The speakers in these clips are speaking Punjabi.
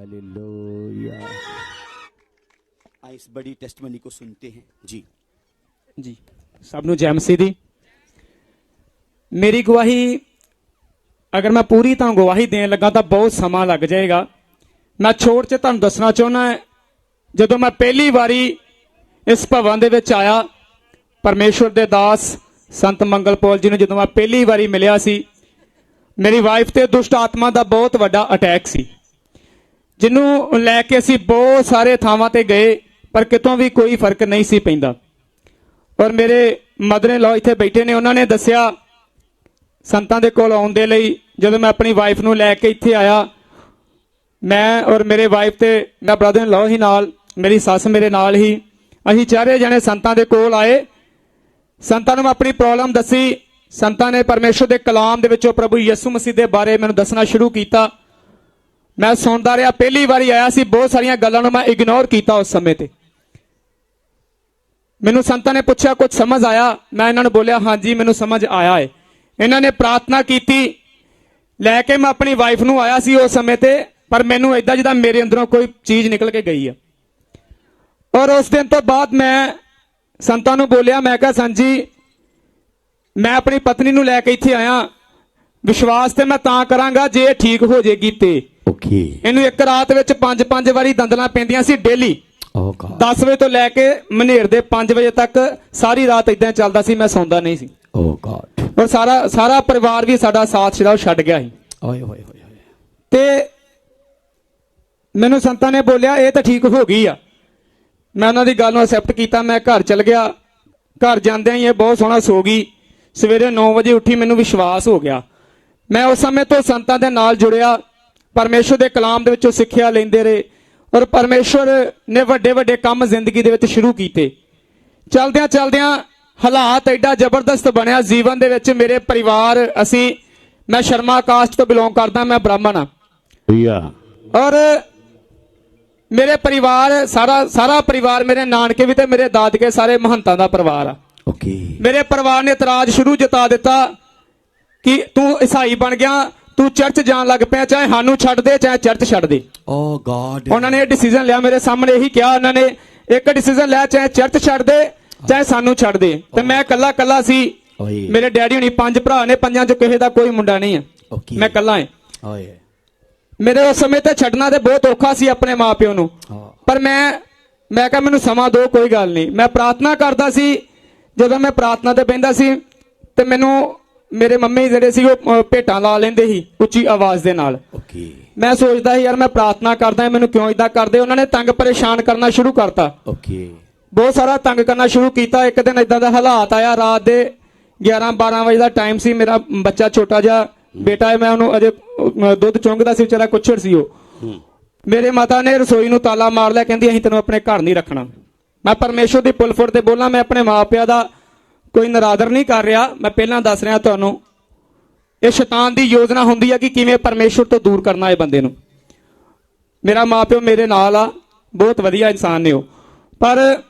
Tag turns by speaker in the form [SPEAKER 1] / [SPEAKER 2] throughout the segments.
[SPEAKER 1] हालेलुया आइए इस बड़ी टेस्टमनी को सुनते हैं जी
[SPEAKER 2] ਜੀ ਸਭ ਨੂੰ ਜੈ ਮਸੀਹ ਦੀ ਮੇਰੀ ਗਵਾਹੀ ਅਗਰ ਮੈਂ ਪੂਰੀ ਤਾਂ ਗਵਾਹੀ ਦੇਣ ਲੱਗਾ ਤਾਂ ਬਹੁਤ ਸਮਾਂ ਲੱਗ ਜਾਏਗਾ ਮੈਂ ਛੋੜ 'ਚ ਤੁਹਾਨੂੰ ਦੱਸਣਾ ਚਾਹੁੰਦਾ ਜਦੋਂ ਮੈਂ ਪਹਿਲੀ ਵਾਰੀ ਇਸ ਭਵਨ ਦੇ ਵਿੱਚ ਆਇਆ ਪਰਮੇਸ਼ਵਰ ਦੇ ਦਾਸ ਸੰਤ ਮੰਗਲਪਾਲ ਜੀ ਨੂੰ ਜਦੋਂ ਮੈਂ ਪਹਿਲੀ ਵਾਰੀ ਮਿਲਿਆ ਸੀ ਮੇਰੀ ਵਾਈਫ ਤੇ ਦੁਸ਼ਟ ਆਤਮਾ ਦਾ ਬਹੁਤ ਵੱਡਾ ਅਟੈਕ ਸੀ ਜਿਹਨੂੰ ਲੈ ਕੇ ਅਸੀਂ ਬਹੁਤ ਸਾਰੇ ਥਾਵਾਂ ਤੇ ਗਏ, ਪਰ ਕਿਤੋਂ ਵੀ ਕੋਈ ਫ਼ਰਕ ਨਹੀਂ ਸੀ ਪੈਂਦਾ। ਔਰ ਮੇਰੇ ਮਦਰ ਇਨ ਲਾ ਇੱਥੇ ਬੈਠੇ ਨੇ, ਉਹਨਾਂ ਨੇ ਦੱਸਿਆ, ਸੰਤਾਂ ਦੇ ਕੋਲ ਆਉਣ ਦੇ ਲਈ ਜਦੋਂ ਮੈਂ ਆਪਣੀ ਵਾਈਫ ਨੂੰ ਲੈ ਕੇ ਇੱਥੇ ਆਇਆ, ਮੈਂ ਔਰ ਮੇਰੇ ਵਾਈਫ ਤੇ ਮੇਰਾ ਬ੍ਰਦਰ ਇਨ ਲਾ ਹੀ ਨਾਲ, ਮੇਰੀ ਸੱਸ ਮੇਰੇ ਨਾਲ ਹੀ, ਅਸੀਂ ਚਾਰੇ ਜਣੇ ਸੰਤਾਂ ਦੇ ਕੋਲ ਆਏ। ਸੰਤਾਂ ਨੂੰ ਮੈਂ ਆਪਣੀ ਪ੍ਰੋਬਲਮ ਦੱਸੀ। ਸੰਤਾਂ ਨੇ ਪਰਮੇਸ਼ਰ ਦੇ ਕਲਾਮ ਦੇ ਵਿੱਚੋਂ ਪ੍ਰਭੂ ਯਿਸੂ ਮਸੀਹ ਦੇ ਬਾਰੇ ਮੈਨੂੰ ਦੱਸਣਾ ਸ਼ੁਰੂ ਕੀਤਾ। ਮੈਂ ਸੁਣਦਾ ਰਿਹਾ, ਪਹਿਲੀ ਵਾਰੀ ਆਇਆ ਸੀ, ਬਹੁਤ ਸਾਰੀਆਂ ਗੱਲਾਂ ਨੂੰ ਮੈਂ ਇਗਨੋਰ ਕੀਤਾ ਉਸ ਸਮੇਂ ਤੇ। ਮੈਨੂੰ ਸੰਤਾਂ ਨੇ ਪੁੱਛਿਆ ਕੁਝ ਸਮਝ ਆਇਆ? ਮੈਂ ਇਹਨਾਂ ਨੂੰ ਬੋਲਿਆ ਹਾਂਜੀ ਮੈਨੂੰ ਸਮਝ ਆਇਆ ਹੈ ਇਹਨਾਂ ਨੇ ਪ੍ਰਾਰਥਨਾ ਕੀਤੀ। ਲੈ ਕੇ ਮੈਂ ਆਪਣੀ ਵਾਈਫ ਨੂੰ ਆਇਆ ਸੀ ਉਸ ਸਮੇਂ ਤੇ, ਪਰ ਮੈਨੂੰ ਇਦਾਂ ਜਿੱਦਾਂ ਮੇਰੇ ਅੰਦਰੋਂ ਕੋਈ ਚੀਜ਼ ਨਿਕਲ ਕੇ ਗਈ ਆ। ਔਰ ਉਸ ਦਿਨ ਤੋਂ ਬਾਅਦ ਮੈਂ ਸੰਤਾਂ ਨੂੰ ਬੋਲਿਆ, ਮੈਂ ਕਿਹਾ ਸੰਜੀ ਮੈਂ ਆਪਣੀ ਪਤਨੀ ਨੂੰ ਲੈ ਕੇ ਇੱਥੇ ਆਇਆ। ਵਿਸ਼ਵਾਸ ਤੇ ਮੈਂ ਤਾਂ ਕਰਾਂਗਾ ਜੇ ਇਹ ਠੀਕ ਹੋ ਜੇਗੀ ਤੇ।
[SPEAKER 1] ਓਕੇ
[SPEAKER 2] ਇਹਨੂੰ ਇੱਕ ਰਾਤ ਵਿੱਚ 5-5 ਵਾਰੀ ਦੰਦਲਾਂ ਪੈਂਦੀਆਂ ਸੀ ਡੇਲੀ।
[SPEAKER 1] ਓ ਗॉड
[SPEAKER 2] 10 ਵਜੇ ਤੋਂ ਲੈ ਕੇ ਮਨੇਰ ਦੇ 5 ਵਜੇ ਤੱਕ ਸਾਰੀ ਰਾਤ ਇਦਾਂ ਚੱਲਦਾ ਸੀ ਮੈਂ ਸੌਂਦਾ ਨਹੀਂ ਸੀ।
[SPEAKER 1] ਓ ਗॉड
[SPEAKER 2] ਔਰ ਸਾਰਾ ਸਾਰਾ ਪਰਿਵਾਰ ਵੀ ਸਾਡਾ ਸਾਥ ਛੜਾ ਛੱਡ ਗਿਆ ਸੀ।
[SPEAKER 1] ਓਏ ਹੋਏ ਹੋਏ
[SPEAKER 2] ਤੇ ਮੈਨੂੰ ਸੰਤਾਂ ਨੇ ਬੋਲਿਆ ਇਹ ਤਾਂ ਠੀਕ ਹੋ ਗਈ ਆ। ਮੈਂ ਉਹਨਾਂ ਦੀ ਗੱਲ ਨੂੰ ਅਸੈਪਟ ਕੀਤਾ ਮੈਂ ਘਰ ਚੱਲ ਗਿਆ। ਘਰ ਜਾਂਦਿਆਂ ਹੀ ਇਹ ਬਹੁਤ ਸੋਹਣਾ ਸੋ ਗਈ। ਸਵੇਰੇ 9 ਵਜੇ ਉੱਠੀ ਮੈਨੂੰ ਵਿਸ਼ਵਾਸ ਹੋ ਗਿਆ। ਮੈਂ ਉਸ ਸਮੇਂ ਤੋਂ ਸੰਤਾਂ ਦੇ ਨਾਲ ਜੁੜਿਆ। ਪਰਮੇਸ਼ਰ ਦੇ ਕਲਾਮ ਦੇ ਵਿੱਚੋਂ ਸਿੱਖਿਆ ਲੈਂਦੇ ਰਹੇ ਔਰ ਪਰਮੇਸ਼ਰ ਨੇ ਵੱਡੇ ਵੱਡੇ ਕੰਮ ਜ਼ਿੰਦਗੀ ਦੇ ਵਿੱਚ ਸ਼ੁਰੂ ਕੀਤੇ। ਚਲਦਿਆਂ ਚਲਦਿਆਂ ਹਾਲਾਤ ਐਡਾ ਜ਼ਬਰਦਸਤ ਬਣਿਆ ਜੀਵਨ ਦੇ ਵਿੱਚ ਮੇਰੇ ਪਰਿਵਾਰ ਅਸੀਂ ਮੈਂ ਸ਼ਰਮਾ ਕਾਸਟ ਤੋਂ ਬਿਲੋਂਗ ਕਰਦਾ ਮੈਂ ਬ੍ਰਾਹਮਣ
[SPEAKER 1] ਆ
[SPEAKER 2] ਔਰ ਮੇਰੇ ਪਰਿਵਾਰ ਸਾਰਾ ਸਾਰਾ ਪਰਿਵਾਰ ਮੇਰੇ ਨਾਨਕੇ ਵੀ ਤੇ ਮੇਰੇ ਦਾਦਕੇ ਸਾਰੇ ਮਹੰਤਾਂ ਦਾ ਪਰਿਵਾਰ ਆ।
[SPEAKER 1] ਓਕੇ
[SPEAKER 2] ਮੇਰੇ ਪਰਿਵਾਰ ਨੇ ਇਤਰਾਜ਼ ਸ਼ੁਰੂ ਜਤਾ ਦਿੱਤਾ ਕਿ ਤੂੰ ਈਸਾਈ ਬਣ ਗਿਆ ਤੂੰ ਚਰਚ ਜਾਣ ਲੱਗ ਪਿਆ ਚਾਹੇ ਸਾਨੂੰ ਛੱਡ ਦੇ ਚਾਹੇ ਚਰਚ ਛੱਡ ਦੇ।
[SPEAKER 1] ਓ ਗॉड
[SPEAKER 2] ਉਹਨਾਂ ਨੇ ਇਹ ਡਿਸੀਜਨ ਲਿਆ ਮੇਰੇ ਸਾਹਮਣੇ ਇਹੀ ਕਿਹਾ ਉਹਨਾਂ ਨੇ ਇੱਕ ਡਿਸੀਜਨ ਲਿਆ ਚਾਹੇ ਚਰਚ ਛੱਡ ਦੇ ਚਾਹੇ ਸਾਨੂੰ ਛੱਡ ਦੇ। ਤੇ ਮੈਂ ਇਕੱਲਾ ਇਕੱਲਾ ਸੀ। ਮੇਰੇ ਡੈਡੀ ਹੁਣੀ ਪੰਜ ਭਰਾ ਨੇ ਪੰਜਾਂ ਚੋਂ ਕਿਸੇ ਦਾ ਕੋਈ ਮੁੰਡਾ ਨਹੀਂ
[SPEAKER 1] ਹੈ
[SPEAKER 2] ਮੈਂ ਇਕੱਲਾ ਹਾਂ ਮੇਰੇ ਉਸ ਸਮੇਂ ਤੇ ਛੱਡਣਾ ਤੇ ਬਹੁਤ ਔਖਾ ਸੀ ਆਪਣੇ ਮਾਪਿਓ ਨੂੰ। ਪਰ ਮੈਂ ਮੈਂ ਕਿਹਾ ਮੈਨੂੰ ਸਮਾਂ ਦੋ ਕੋਈ ਗੱਲ ਨਹੀਂ। ਮੈਂ ਪ੍ਰਾਰਥਨਾ ਕਰਦਾ ਸੀ। ਜਦੋਂ ਮੈਂ ਪ੍ਰਾਰਥਨਾ ਤੇ ਬੈੰਦਾ ਸੀ ਤੇ ਮੈਨੂੰ ਮੇਰੇ ਮੰਮੀ ਜਿਹੜੇ ਸੀ ਉਹ ਭੇਟਾਂ ਲਾ ਲੈਂਦੇ ਸੀ ਉੱਚੀ ਆਵਾਜ਼ ਦੇ ਨਾਲ। ਮੈਂ ਸੋਚਦਾ ਸੀ ਯਾਰ ਮੈਂ ਪ੍ਰਾਰਥਨਾ ਕਰਦਾ ਮੈਨੂੰ ਕਿਉਂ ਇਦਾਂ ਕਰਦੇ? ਉਹਨਾਂ ਨੇ ਤੰਗ ਪਰੇਸ਼ਾਨ ਕਰਨਾ ਸ਼ੁਰੂ ਕਰਤਾ। ਬਹੁਤ ਸਾਰਾ ਤੰਗ ਕਰਨਾ ਸ਼ੁਰੂ ਕੀਤਾ। ਇੱਕ ਦਿਨ ਇਦਾਂ ਦਾ ਹਾਲਾਤ ਆਇਆ ਰਾਤ ਦੇ 11 12 ਵਜੇ ਦਾ ਟਾਈਮ ਸੀ। ਮੇਰਾ ਬੱਚਾ ਛੋਟਾ ਜਿਹਾ ਬੇਟਾ ਹੈ ਮੈਂ ਉਹਨੂੰ ਅਜੇ ਦੁੱਧ ਚੁੰਗਦਾ ਸੀ ਵਿਚਾਰਾ ਕੁਛੜ ਸੀ ਉਹ। ਮੇਰੇ ਮਾਤਾ ਨੇ ਰਸੋਈ ਨੂੰ ਤਾਲਾ ਮਾਰ ਲਿਆ ਕਹਿੰਦੀ ਅਸੀਂ ਤੈਨੂੰ ਆਪਣੇ ਘਰ ਨਹੀਂ ਰੱਖਣਾ। ਮੈਂ ਪਰਮੇਸ਼ਰ ਦੀ ਪੁਲਫੁਰ ਤੇ ਬੋਲਾਂ ਮੈਂ ਆਪਣੇ ਮਾਪਿਆਂ ਦਾ ਕੋਈ ਨਰਾਦਰ ਨਹੀਂ ਕਰ ਰਿਹਾ, ਮੈਂ ਪਹਿਲਾਂ ਦੱਸ ਰਿਹਾ ਤੁਹਾਨੂੰ, ਇਹ ਸ਼ੈਤਾਨ ਦੀ ਯੋਜਨਾ ਹੁੰਦੀ ਹੈ ਕਿ ਕਿਵੇਂ ਪਰਮੇਸ਼ਰ ਤੋਂ ਦੂਰ ਕਰਨਾ ਹੈ ਬੰਦੇ ਨੂੰ। ਮੇਰਾ ਮਾਪਿਓ ਮੇਰੇ ਨਾਲ ਆ, ਬਹੁਤ ਵਧੀਆ ਇਨਸਾਨ ਨੇ ਉਹ। ਪਰ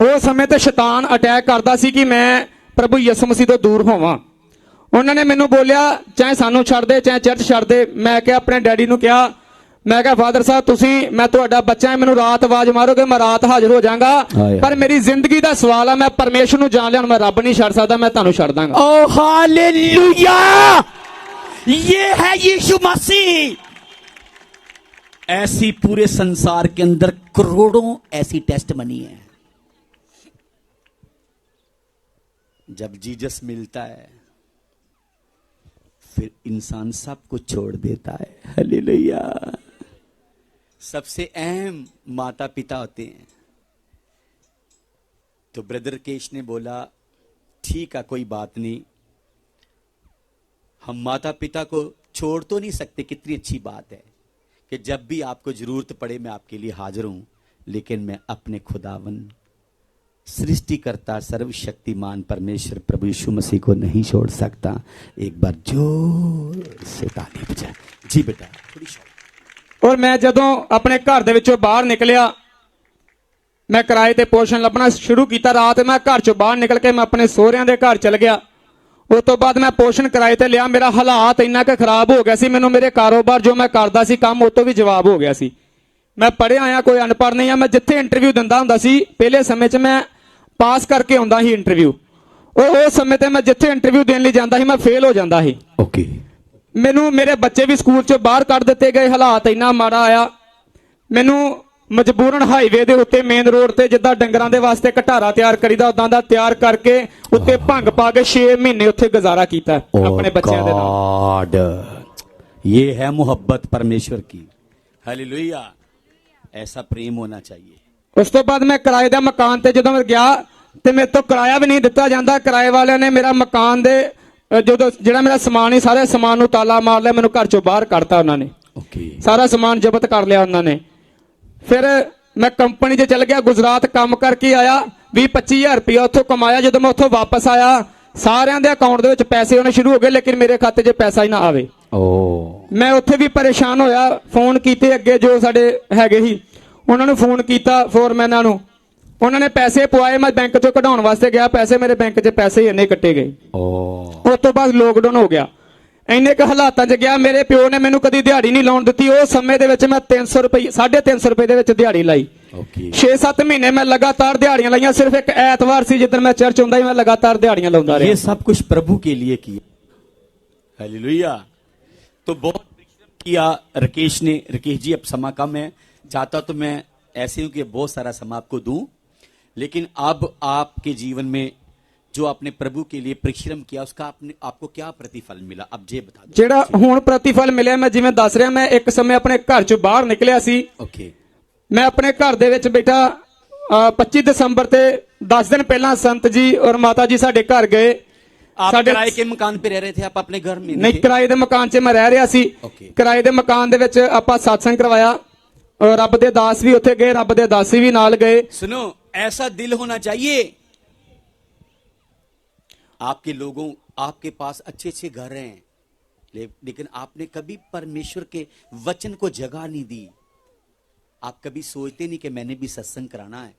[SPEAKER 2] ਉਹ ਸਮੇਂ ਤੇ ਸ਼ੈਤਾਨ ਅਟੈਕ ਕਰਦਾ ਸੀ ਕਿ ਮੈਂ ਪ੍ਰਭੂ ਯਿਸੂ ਮਸੀਹ ਤੋਂ ਦੂਰ ਹੋਵਾਂ। ਉਹਨਾਂ ਨੇ ਮੈਨੂੰ ਬੋਲਿਆ, ਚਾਹੇ ਸਾਨੂੰ ਛੱਡ ਦੇ, ਚਾਹੇ ਚਰਚ ਛੱਡ ਦੇ, ਮੈਂ ਕਿਹਾ, ਆਪਣੇ ਡੈਡੀ ਨੂੰ ਕਿਹਾ ਮੈਂ ਕਿਹਾ ਫਾਦਰ ਸਾਹਿਬ ਤੁਸੀਂ ਮੈਂ ਤੁਹਾਡਾ ਬੱਚਾ ਹਾਂ ਮੈਨੂੰ ਰਾਤ ਆਵਾਜ਼ ਮਾਰੋਗੇ ਮੈਂ ਰਾਤ ਹਾਜ਼ਰ ਹੋ ਜਾਵਾਂਗਾ
[SPEAKER 1] ਹਾਏ।
[SPEAKER 2] ਪਰ ਮੇਰੀ ਜ਼ਿੰਦਗੀ ਦਾ ਸਵਾਲ ਆ ਮੈਂ ਪਰਮੇਸ਼ਰ ਨੂੰ ਜਾਣ ਲਿਆ ਹੁਣ ਮੈਂ ਰੱਬ ਨਹੀਂ ਛੱਡ ਸਕਦਾ ਮੈਂ ਤੁਹਾਨੂੰ ਛੱਡ ਦਾਂਗਾ
[SPEAKER 1] ओ हालेलुया ये है यीशु मसीह ऐसी पूरे संसार के अंदर करोड़ों ऐसी टेस्ट मनी है जब जीसस मिलता है फिर इंसान सब कुछ छोड़ देता है हालेलुया सबसे अहम माता पिता होते हैं। तो ब्रदर केश ने बोला, ठीक है, कोई बात नहीं। हम माता पिता को छोड़ तो नहीं सकते, कितनी अच्छी बात है कि जब भी आपको ज़रूरत पड़े, मैं आपके लिए हाजिर हूँ, लेकिन मैं अपने खुदावन, सृष्टिकर्ता, सर्वशक्तिमान परमेश्वर प्रभु यीशु मसीह को नहीं छोड़ सकता। एक बार ज़ोर से ताली बजाए। जी बेटा, थोड़ी शौक
[SPEAKER 2] ਔਰ ਮੈਂ ਜਦੋਂ ਆਪਣੇ ਘਰ ਦੇ ਵਿੱਚੋਂ ਬਾਹਰ ਨਿਕਲਿਆ, ਮੈਂ ਕਿਰਾਏ ਤੇ ਪੋਸ਼ਨ ਲੱਭਣਾ ਸ਼ੁਰੂ ਕੀਤਾ ਰਾਤ, ਮੈਂ ਘਰ ਚੋਂ ਬਾਹਰ ਨਿਕਲ ਕੇ ਮੈਂ ਆਪਣੇ ਸਹੁਰਿਆਂ ਦੇ ਘਰ ਚਲ ਗਿਆ। ਉਸ ਤੋਂ ਬਾਅਦ ਮੈਂ ਪੋਸ਼ਣ ਕਿਰਾਏ ਤੇ ਲਿਆ, ਮੇਰਾ ਹਾਲਾਤ ਇੰਨਾ ਕਿ ਖਰਾਬ ਹੋ ਗਿਆ ਸੀ, ਮੈਨੂੰ ਮੇਰੇ ਕਾਰੋਬਾਰ ਜੋ ਮੈਂ ਕਰਦਾ ਸੀ, ਕੰਮ ਉਹ ਤੋਂ ਵੀ ਜਵਾਬ ਹੋ ਗਿਆ ਸੀ। ਮੈਂ ਪੜ੍ਹਿਆ ਆ ਕੋਈ ਅਨਪੜ੍ਹ ਨਹੀਂ ਆ, ਮੈਂ ਜਿੱਥੇ ਇੰਟਰਵਿਊ ਦਿੰਦਾ ਹੁੰਦਾ ਸੀ, ਪਹਿਲੇ ਸਮੇਂ 'ਚ ਮੈਂ ਪਾਸ ਕਰਕੇ ਆਉਂਦਾ ਸੀ ਇੰਟਰਵਿਊ ਉਹ ਉਸ ਸਮੇਂ ਤੇ ਮੈਂ ਜਿੱਥੇ ਇੰਟਰਵਿਊ ਦੇਣ ਲਈ ਜਾਂਦਾ ਸੀ, ਮੈਂ ਫੇਲ ਹੋ ਜਾਂਦਾ ਸੀ।
[SPEAKER 1] ਓਕੇ
[SPEAKER 2] ਮੈਨੂੰ ਮੇਰੇ ਬੱਚੇ ਵੀ ਸਕੂਲ ਚੋਂ ਬਾਹਰ ਕੱਢ ਦਿੱਤੇ ਗਏ ਹਾਲਾਤ ਇੰਨਾ ਮਾੜਾ ਆਇਆ। ਮੈਨੂੰ ਮਜਬੂਰਨ ਹਾਈਵੇ ਦੇ ਉੱਤੇ ਮੇਨ ਰੋਡ ਤੇ ਜਿੱਦਾਂ ਡੰਗਰਾਂ ਦੇ ਵਾਸਤੇ ਘਟਾਰਾ ਤਿਆਰ ਕਰੀਦਾ ਉਦਾਂ ਦਾ ਤਿਆਰ ਕਰਕੇ ਉੱਤੇ ਭੰਗ ਪਾ ਕੇ 6 ਮਹੀਨੇ ਉੱਥੇ ਗੁਜ਼ਾਰਾ ਕੀਤਾ ਆਪਣੇ ਬੱਚਿਆਂ ਦੇ ਨਾਲ।
[SPEAKER 1] ਇਹ ਹੈ ਮੁਹੱਬਤ ਪਰਮੇਸ਼ਵਰ ਕੀ। ਹਾਲੇਲੂਇਆ ਐਸਾ ਪ੍ਰੇਮ ਹੋਣਾ ਚਾਹੀਏ।
[SPEAKER 2] ਉਸ ਤੋਂ ਬਾਅਦ ਮੈਂ ਕਿਰਾਏ ਦਾ ਮਕਾਨ ਤੇ ਜਦੋਂ ਮੈਂ ਗਿਆ ਤੇ ਮੇਰੇ ਤੋਂ ਕਿਰਾਇਆ ਵੀ ਨਹੀਂ ਦਿੱਤਾ ਜਾਂਦਾ ਕਿਰਾਏ ਵਾਲਿਆਂ ਨੇ ਮੇਰਾ ਮਕਾਨ ਦੇ ਜਦੋਂ ਜਿਹੜਾ ਮੇਰਾ ਸਮਾਨ ਹੀ ਸਾਰੇ ਸਮਾਨ ਨੂੰ ਤਾਲਾ ਮਾਰ ਲਿਆ ਮੈਨੂੰ ਘਰ ਚੋਂ ਬਾਹਰ ਕੱਢਤਾ ਉਹਨਾਂ ਨੇ।
[SPEAKER 1] ਓਕੇ
[SPEAKER 2] ਸਾਰਾ ਸਮਾਨ ਜ਼ਬਤ ਕਰ ਲਿਆ ਉਹਨਾਂ ਨੇ। ਫਿਰ ਮੈਂ ਕੰਪਨੀ 'ਚ ਚਲ ਗਿਆ ਗੁਜਰਾਤ ਕੰਮ ਕਰਕੇ ਆਇਆ 20 25000 ਰੁਪਏ ਉੱਥੋਂ ਕਮਾਇਆ ਜਦੋਂ ਮੈਂ ਉੱਥੋਂ ਵਾਪਸ ਆਇਆ ਸਾਰਿਆਂ ਦੇ ਅਕਾਊਂਟ ਦੇ ਵਿੱਚ ਪੈਸੇ ਆਉਣੇ ਸ਼ੁਰੂ ਹੋ ਗਏ ਲੇਕਿਨ ਮੇਰੇ ਖਾਤੇ 'ਚ ਪੈਸਾ ਹੀ ਨਾ ਆਵੇ।
[SPEAKER 1] ਓ।
[SPEAKER 2] ਮੈਂ ਉੱਥੇ ਵੀ ਪਰੇਸ਼ਾਨ ਹੋਇਆ ਫੋਨ ਕੀਤੇ ਅੱਗੇ ਜੋ ਸਾਡੇ ਹੈਗੇ ਸੀ। ਉਹਨਾਂ ਨੂੰ ਫੋਨ ਕੀਤਾ ਫੋਰਮੈਨਾਂ ਨੂੰ। ਉਹਨਾਂ ਨੇ ਪੈਸੇ ਪਵਾਏ ਮੈਂ ਬੈਂਕ 'ਚੋਂ ਕਢਾਉਣ ਵਾਸਤੇ ਗਿਆ ਪੈਸੇ ਮੇਰੇ ਬੈਂਕ 'ਚ ਪੈਸੇ ਹੀ ਇੰਨੇ ਕੱਟੇ ਗਏ
[SPEAKER 1] ओ
[SPEAKER 2] ਉਸ ਤੋਂ ਬਾਅਦ ਲੋਕਡਾਊਨ ਹੋ ਗਿਆ ਇੰਨੇ ਕ ਹਾਲਾਤਾਂ 'ਚ ਗਿਆ ਮੇਰੇ ਪਿਓ ਨੇ ਮੈਨੂੰ ਕਦੀ ਦਿਹਾੜੀ ਨਹੀਂ ਲਾਉਣ ਦਿੱਤੀ ਉਹ ਸਮੇਂ ਦੇ ਵਿੱਚ ਮੈਂ 300 ਰੁਪਏ 350 ਰੁਪਏ ਦੇ ਵਿੱਚ ਦਿਹਾੜੀ ਲਾਈ
[SPEAKER 1] ओके
[SPEAKER 2] 6-7 ਮਹੀਨੇ ਮੈਂ ਲਗਾਤਾਰ ਦਿਹਾੜੀਆਂ ਲਾਈਆਂ ਸਿਰਫ ਇੱਕ ਐਤਵਾਰ ਸੀ ਜਿੱਦਣ ਮੈਂ ਚਰਚ ਹੁੰਦਾ ਸੀ ਮੈਂ ਲਗਾਤਾਰ ਦਿਹਾੜੀਆਂ ਲਾਉਂਦਾ
[SPEAKER 1] ये
[SPEAKER 2] ਰਿਹਾ
[SPEAKER 1] सब कुछ प्रभु के लिए किया हालेलुया तो बहुत परिश्रम किया राकेश ने राकेश जी अब समा कम है चाहता तो मैं ऐसे हूं कि बहुत सारा समा आपको दूं लेकिन अब आपके जीवन में जो आपने प्रभु के लिए परिश्रम किया उसका आपने आपको क्या प्रतिफल मिला अब जे बता दो
[SPEAKER 2] ਜਿਹੜਾ ਹੁਣ ਪ੍ਰਤੀਫਲ ਮਿਲਿਆ ਮੈਂ ਜਿਵੇਂ ਦੱਸ ਰਿਹਾ ਮੈਂ ਇੱਕ ਸਮੇਂ ਆਪਣੇ ਘਰ ਚੋਂ ਬਾਹਰ ਨਿਕਲਿਆ ਸੀ
[SPEAKER 1] ओके
[SPEAKER 2] ਮੈਂ ਆਪਣੇ ਘਰ ਦੇ ਵਿੱਚ ਬੈਠਾ ਅ, 25 ਦਸੰਬਰ ਤੇ 10 ਦਿਨ ਪਹਿਲਾਂ ਸੰਤ ਜੀ ਔਰ ਮਾਤਾ ਜੀ ਸਾਡੇ ਘਰ ਗਏ
[SPEAKER 1] आप
[SPEAKER 2] ਸਾਡੇ-
[SPEAKER 1] किराए के मकान पे रह रहे थे आप अपने घर में
[SPEAKER 2] ਨਹੀਂ
[SPEAKER 1] थे?
[SPEAKER 2] ਕਿਰਾਏ ਦੇ ਮਕਾਨ 'ਚ ਮੈਂ ਰਹਿ ਰਿਹਾ ਸੀ
[SPEAKER 1] Okay.
[SPEAKER 2] ਕਿਰਾਏ ਦੇ ਮਕਾਨ ਦੇ ਵਿੱਚ ਆਪਾਂ satsang ਕਰਵਾਇਆ ਔਰ ਰੱਬ ਦੇ ਦਾਸ ਵੀ ਉੱਥੇ ਗਏ ਰੱਬ ਦੇ ਦਾਸੀ ਵੀ ਨਾਲ ਗਏ
[SPEAKER 1] सुनो ऐसा दिल होना चाहिए। आपके लोगों, आपके पास अच्छे अच्छे घर हैं लेकिन आपने कभी परमेश्वर के वचन को जगह नहीं दी। आप कभी सोचते नहीं कि मैंने भी सत्संग कराना है।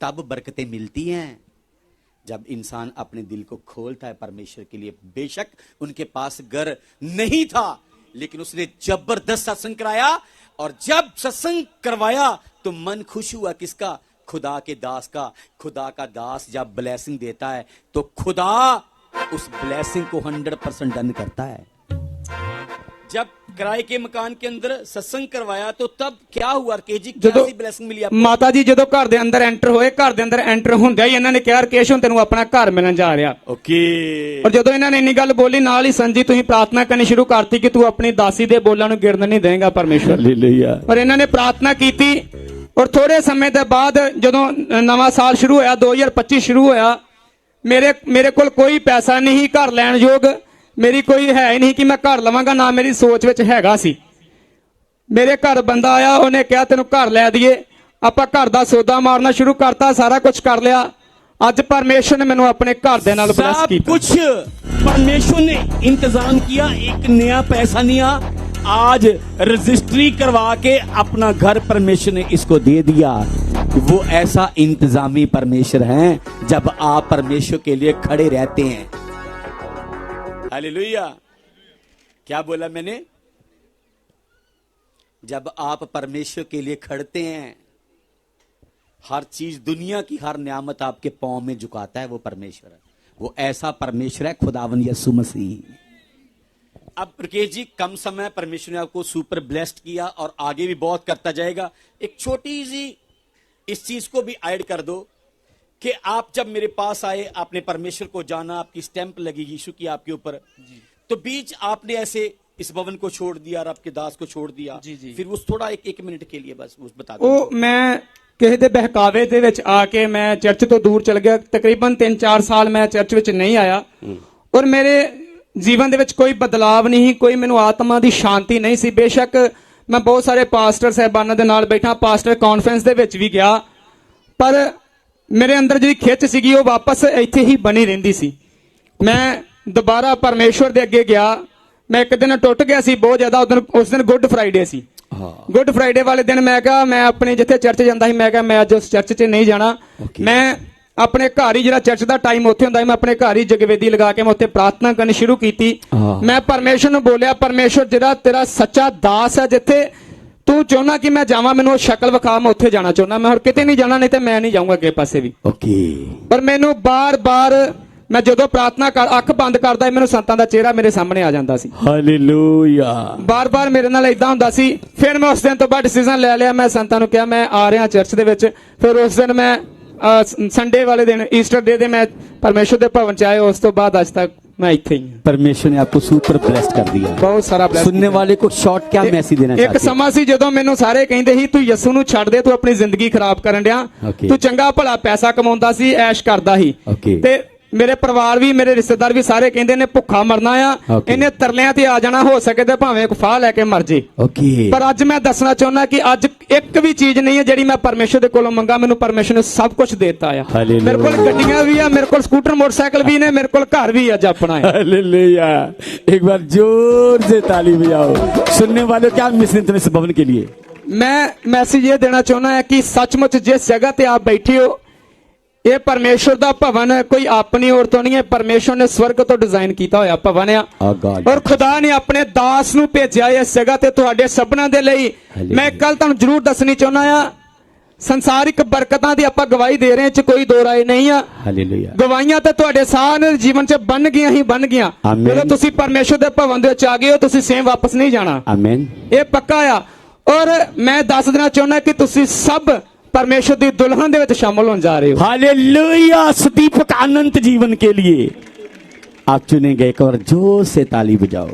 [SPEAKER 1] तब बरकतें मिलती हैं। जब इंसान अपने दिल को खोलता है परमेश्वर के लिए, बेशक उनके पास घर नहीं था, लेकिन उसने ज़बरदस्त सत्संग कराया, और जब सत्संग करवाया तो मन खुश हुआ किसका? खुदा के दास का खुदा का दास जब ब्लेसिंग देता है तो खुदा उस ब्लेसिंग को हंड्रेड परसेंट डन करता है जब किराए के मकान के अंदर सत्संग करवाया तो तब क्या हुआ के जी
[SPEAKER 2] ਜਦੋਂ
[SPEAKER 1] कैसी ब्लेसिंग मिली आपको
[SPEAKER 2] ਮਾਤਾ ਜੀ ਜਦੋਂ ਘਰ ਦੇ ਅੰਦਰ ਐਂਟਰ ਹੋਏ ਘਰ ਦੇ ਅੰਦਰ ਐਂਟਰ ਹੁੰਦਿਆਂ ਹੀ ਇਹਨਾਂ ਨੇ ਕਿਹਾ ਰਕੇਸ਼ ਹੁਣ ਤੈਨੂੰ ਆਪਣਾ ਘਰ ਮਿਲਣ ਜਾ ਰਿਹਾ
[SPEAKER 1] ओके
[SPEAKER 2] ਔਰ ਜਦੋਂ ਇਹਨਾਂ ਨੇ ਇੰਨੀ ਗੱਲ ਬੋਲੀ ਨਾਲ ਹੀ ਸੰਜੀ ਤੁਸੀਂ ਪ੍ਰਾਰਥਨਾ ਕਰਨੀ ਸ਼ੁਰੂ ਕਰਤੀ ਕਿ ਤੂੰ ਆਪਣੀ ਦਾਸੀ ਦੇ ਬੋਲਾਂ ਨੂੰ ਗਿਰਨ ਨਹੀਂ ਦੇਵੇਂਗਾ ਪਰਮੇਸ਼ਵਰ
[SPEAKER 1] हालेलुया
[SPEAKER 2] ਔਰ ਇਹਨਾਂ ਨੇ ਪ੍ਰਾਰਥਨਾ ਕੀਤੀ ਔਰ ਥੋੜੇ ਸਮੇਂ ਦੇ ਬਾਅਦ ਜਦੋਂ ਨਵਾਂ ਸਾਲ ਸ਼ੁਰੂ ਹੋਇਆ 2025 ਸ਼ੁਰੂ ਹੋਇਆ ਮੇਰੇ ਮੇਰੇ ਕੋਲ ਕੋਈ ਪੈਸਾ ਨਹੀਂ ਘਰ ਲੈਣ ਯੋਗ ਮੇਰੀ ਕੋਈ ਹੈ ਨਹੀਂ ਕਿ ਮੈਂ ਘਰ ਲਵਾਂਗਾ ਨਾ ਮੇਰੀ ਸੋਚ ਵਿੱਚ ਹੈਗਾ ਸੀ। ਮੇਰੇ ਘਰ ਬੰਦਾ ਆਇਆ ਉਹਨੇ ਕਿਹਾ ਤੈਨੂੰ ਘਰ ਲੈ ਦਈਏ। ਆਪਾਂ ਘਰ ਦਾ ਸੌਦਾ ਮਾਰਨਾ ਸ਼ੁਰੂ ਕਰਤਾ ਸਾਰਾ ਕੁਝ ਕਰ ਲਿਆ। ਅੱਜ ਪਰਮੇਸ਼ਰ ਨੇ ਮੈਨੂੰ ਆਪਣੇ ਘਰ ਦੇ ਨਾਲ ਬਲੈਸ ਕੀਤਾ।
[SPEAKER 1] ਸਭ ਕੁਝ ਪਰਮੇਸ਼ਰ ਨੇ ਇੰਤਜ਼ਾਮ ਕੀਤਾ ਇੱਕ ਨਿਆ ਪੈਸਾ ਨਿਆ आज रजिस्ट्री करवा के अपना घर परमेश्वर ने इसको दे दिया। वो ऐसा इंतजामी परमेश्वर है, जब आप परमेश्वर के लिए खड़े रहते हैं। हालेलुया। क्या बोला मैंने? जब आप परमेश्वर के लिए खड़ते हैं, हर चीज़ दुनिया की हर नियामत आपके पाँव में झुकाता है वो परमेश्वर। है वो ऐसा परमेश्वर है, खुदावन यसु मसीह। अब प्रकेश जी कम समय परमेश्वर ने आपको सुपर ब्लेस्ड किया और आगे भी बहुत करता जाएगा एक छोटी सी इस चीज को भी ऐड कर दो कि आप जब मेरे पास आए आपने परमेश्वर को जाना आपकी स्टैंप लगी यीशु की आपके ऊपर तो बीच आपने ऐसे इस भवन को छोड़ दिया और आपके दास को छोड़ दिया
[SPEAKER 2] जी, जी।
[SPEAKER 1] फिर उस थोड़ा एक एक मिनट के लिए बस उस बता दो
[SPEAKER 2] ਉਹ ਮੈਂ ਕਿਸੇ ਦੇ ਬਹਿਕਾਵੇ ਦੇ ਵਿੱਚ ਆ ਕੇ ਮੈਂ ਚਰਚ ਤੋਂ ਦੂਰ ਚਲ ਗਿਆ ਤਕਰੀਬਨ 3-4 ਸਾਲ ਮੈਂ ਚਰਚ ਵਿੱਚ ਨਹੀਂ ਆਇਆ ਔਰ ਮੇਰੇ ਜੀਵਨ ਦੇ ਵਿੱਚ ਕੋਈ ਬਦਲਾਵ ਨਹੀਂ ਕੋਈ ਮੈਨੂੰ ਆਤਮਾ ਦੀ ਸ਼ਾਂਤੀ ਨਹੀਂ ਸੀ। ਬੇਸ਼ੱਕ ਮੈਂ ਬਹੁਤ ਸਾਰੇ ਪਾਸਟਰ ਸਹਿਬਾਨਾਂ ਦੇ ਨਾਲ ਬੈਠਾ ਪਾਸਟਰ ਕਾਨਫਰੰਸ ਦੇ ਵਿੱਚ ਵੀ ਗਿਆ। ਪਰ ਮੇਰੇ ਅੰਦਰ ਜਿਹੜੀ ਖਿੱਚ ਸੀਗੀ ਉਹ ਵਾਪਸ ਇੱਥੇ ਹੀ ਬਣੀ ਰਹਿੰਦੀ ਸੀ। ਮੈਂ ਦੁਬਾਰਾ ਪਰਮੇਸ਼ਵਰ ਦੇ ਅੱਗੇ ਗਿਆ। ਮੈਂ ਇੱਕ ਦਿਨ ਟੁੱਟ ਗਿਆ ਸੀ ਬਹੁਤ ਜ਼ਿਆਦਾ। ਉਸ ਦਿਨ ਉਸ ਦਿਨ ਗੁੱਡ ਫਰਾਈਡੇ ਸੀ।
[SPEAKER 1] हाँ
[SPEAKER 2] ਗੁੱਡ ਫਰਾਈਡੇ ਵਾਲੇ ਦਿਨ ਮੈਂ ਕਿਹਾ ਮੈਂ ਆਪਣੇ ਜਿੱਥੇ ਚਰਚ ਜਾਂਦਾ ਸੀ ਮੈਂ ਕਿਹਾ ਮੈਂ ਅੱਜ ਉਸ ਚਰਚ 'ਚ ਨਹੀਂ ਜਾਣਾ. ਮੈਂ ਆਪਣੇ ਘਰ ਹੀ ਜਿਹੜਾ ਚਰਚ ਦਾ ਟਾਈਮ ਉੱਥੇ ਹੁੰਦਾ ਮੈਂ ਆਪਣੇ ਘਰ ਹੀ ਜਗਵੇਦੀ ਲਗਾ ਕੇ ਮੈਂ ਉੱਥੇ ਪ੍ਰਾਰਥਨਾ ਕਰਨੀ ਸ਼ੁਰੂ ਕੀਤੀ। ਮੈਂ ਪਰਮੇਸ਼ਰ ਨੂੰ ਬੋਲਿਆ ਪਰਮੇਸ਼ਰ ਜਿਹੜਾ ਤੇਰਾ ਸੱਚਾ ਦਾਸ ਹੈ ਜਿੱਥੇ ਤੂੰ ਚਾਹਨਾ ਕਿ ਮੈਂ ਜਾਵਾਂ ਮੈਨੂੰ ਉਹ ਸ਼ਕਲ ਵਿਖਾ ਮੈਂ ਉੱਥੇ ਜਾਣਾ ਚਾਹੁੰਦਾ ਮੈਂ ਹੋਰ ਕਿਤੇ ਨਹੀਂ ਜਾਣਾ ਨਹੀਂ ਤੇ ਮੈਂ ਨਹੀਂ ਜਾਊਂਗਾ ਅੱਗੇ ਪਾਸੇ ਵੀ।
[SPEAKER 1] ਓਕੇ
[SPEAKER 2] ਪਰ ਮੈਨੂੰ ਬਾਰ-ਬਾਰ ਮੈਂ ਜਦੋਂ ਪ੍ਰਾਰਥਨਾ ਕਰ ਅੱਖ ਬੰਦ ਕਰਦਾ ਮੈਨੂੰ ਸੰਤਾਂ ਦਾ ਚਿਹਰਾ ਮੇਰੇ ਸਾਹਮਣੇ ਆ ਜਾਂਦਾ ਸੀ।
[SPEAKER 1] ਹਾਲੇਲੂਇਆ
[SPEAKER 2] ਬਾਰ-ਬਾਰ ਮੇਰੇ ਨਾਲ ਇਦਾਂ ਹੁੰਦਾ ਸੀ। ਫਿਰ ਮੈਂ ਉਸ ਦਿਨ ਤੋਂ ਬਾਅਦ ਡਿਸੀਜਨ ਲੈ ਲਿਆ ਮੈਂ ਸੰਤਾਂ ਨੂੰ ਕਿਹਾ ਮੈਂ ਆ ਰਿਹਾ ਚਰਚ ਦੇ ਵਿੱਚ। ਫਿਰ ਉਸ ਦਿਨ ਮੈਂ ਸੰਡੇ ਵਾਲੇ ਦਿਨ ਈਸਟਰ ਡੇ ਦੇ ਮੈਂ ਪਰਮੇਸ਼ਰ ਦੇ ਭਵਨ ਚ ਆਏ ਉਸ ਤੋਂ ਬਾਅਦ ਅੱਜ ਤੱਕ ਮੈਂ ਇੱਥੇ ਹੀ ਹਾਂ
[SPEAKER 1] परमेश्वर ने आपको सुपर ब्लेस्ड कर दिया
[SPEAKER 2] ਬਹੁਤ ਸਾਰਾ bless
[SPEAKER 1] सुनने वाले को शॉर्ट क्या मैसेज देना
[SPEAKER 2] ਇੱਕ
[SPEAKER 1] चाहते हैं
[SPEAKER 2] ਸਮਾਂ ਸੀ ਜਦੋਂ ਮੈਨੂੰ ਸਾਰੇ ਕਹਿੰਦੇ ਸੀ ਤੂੰ ਯਸੂ ਨੂੰ ਛੱਡ ਦੇ ਤੂੰ ਆਪਣੀ ਜ਼ਿੰਦਗੀ ਖਰਾਬ ਕਰਨ ਡਿਆ
[SPEAKER 1] Okay.
[SPEAKER 2] ਤੂੰ ਚੰਗਾ ਭਲਾ ਪੈਸਾ ਕਮਾਉਂਦਾ ਸੀ ਐਸ਼ ਕਰਦਾ ਸੀ
[SPEAKER 1] Okay.
[SPEAKER 2] ਤੇ ਮੇਰੇ ਪਰਿਵਾਰ ਵੀ ਮੇਰੇ ਰਿਸ਼ਤੇਦਾਰ ਵੀ ਸਾਰੇ ਕਹਿੰਦੇ ਨੇ ਭੁੱਖਾ ਮਰਨਾ ਆ
[SPEAKER 1] Okay.
[SPEAKER 2] ਇਹਨੇ ਤਰਲਿਆਂ ਤੇ ਆ ਜਾਣਾ ਹੋ ਸਕੇ ਤੇ ਭਾਵੇਂ ਇੱਕ ਫਾਹ ਲੈ ਕੇ ਮਰ ਜੇ
[SPEAKER 1] ओके
[SPEAKER 2] ਪਰ ਅੱਜ ਮੈਂ ਦੱਸਣਾ ਚਾਹੁੰਦਾ ਕਿ ਅੱਜ ਇੱਕ ਵੀ ਚੀਜ਼ ਨਹੀਂ ਹੈ ਜਿਹੜੀ ਮੈਂ ਪਰਮੇਸ਼ਰ ਦੇ ਕੋਲੋਂ ਮੰਗਾ ਮੈਨੂੰ ਪਰਮੇਸ਼ਰ ਨੇ ਸਭ ਕੁਝ ਦਿੱਤਾ ਆ
[SPEAKER 1] Hallelujah.
[SPEAKER 2] ਮੇਰੇ ਕੋਲ ਗੱਡੀਆਂ ਵੀ ਆ ਮੇਰੇ ਕੋਲ ਸਕੂਟਰ ਮੋਟਰਸਾਈਕਲ ਵੀ ਨੇ ਮੇਰੇ ਕੋਲ ਘਰ ਵੀ ਅੱਜ ਆਪਣਾ ਹੈ
[SPEAKER 1] हालेलुया एक बार जोर से ताली बजाओ सुनने वाले क्या मिश्रित इस भवन के लिए
[SPEAKER 2] ਮੈਂ ਮੈਸੇਜ ਇਹ ਦੇਣਾ ਚਾਹੁੰਦਾ ਹਾਂ ਕਿ ਸੱਚਮੁੱਚ ਜਿਸ ਜਗ੍ਹਾ ਤੇ ਆਪ ਬੈਠੇ ਹੋ ਇਹ ਪਰਮੇਸ਼ਰ ਦਾ ਭਵਨ ਹੈ ਕੋਈ ਆਪਣੀ ਔਰ ਤੋਂ ਨਹੀਂ ਹੈ। ਪਰਮੇਸ਼ਰ ਨੇ ਸਵਰਗ ਤੋਂ ਡਿਜ਼ਾਈਨ ਕੀਤਾ ਹੋਇਆ ਭਵਨ ਆ। ਔਰ ਖੁਦਾ ਨੇ ਆਪਣੇ ਦਾਸ ਨੂੰ ਭੇਜਿਆ ਇਸ ਜਗ੍ਹਾ ਤੇ ਤੁਹਾਡੇ ਸਭਨਾਂ ਦੇ ਲਈ। ਮੈਂ ਕੱਲ ਤੁਹਾਨੂੰ ਜ਼ਰੂਰ ਦੱਸਣੀ ਚਾਹੁੰਦਾ ਆ ਸੰਸਾਰਿਕ ਬਰਕਤਾਂ ਦੀ ਆਪਾਂ ਗਵਾਹੀ ਦੇ ਰਹੇ ਚ ਕੋਈ ਦੋ ਰਾਏ ਨਹੀਂ ਆ।
[SPEAKER 1] ਹਾਲੇਲੂਇਆ।
[SPEAKER 2] ਗਵਾਹੀਆਂ ਤਾਂ ਤੁਹਾਡੇ ਸਾਰੇ ਜੀਵਨ ਚ ਬਣ ਗਈਆਂ ਹੀ ਬਣ ਗਈਆਂ। ਜਦੋਂ ਤੁਸੀਂ ਪਰਮੇਸ਼ਰ ਦੇ ਭਵਨ ਦੇ ਵਿੱਚ ਆ ਗਏ ਹੋ ਤੁਸੀਂ ਸੇਮ ਵਾਪਸ ਨਹੀਂ ਜਾਣਾ।
[SPEAKER 1] ਆਮੇਨ
[SPEAKER 2] ਇਹ ਪੱਕਾ ਆ। ਔਰ ਮੈਂ ਦੱਸ ਦੇਣਾ ਚਾਹੁੰਦਾ ਕਿ ਤੁਸੀਂ ਸਭ परमेश्वर की दुल्हन के शामिल होने जा रहे हो
[SPEAKER 1] हालेलुया सुदीपक अनंत जीवन के लिए आप चुने गए एक बार जोर से ताली बजाओ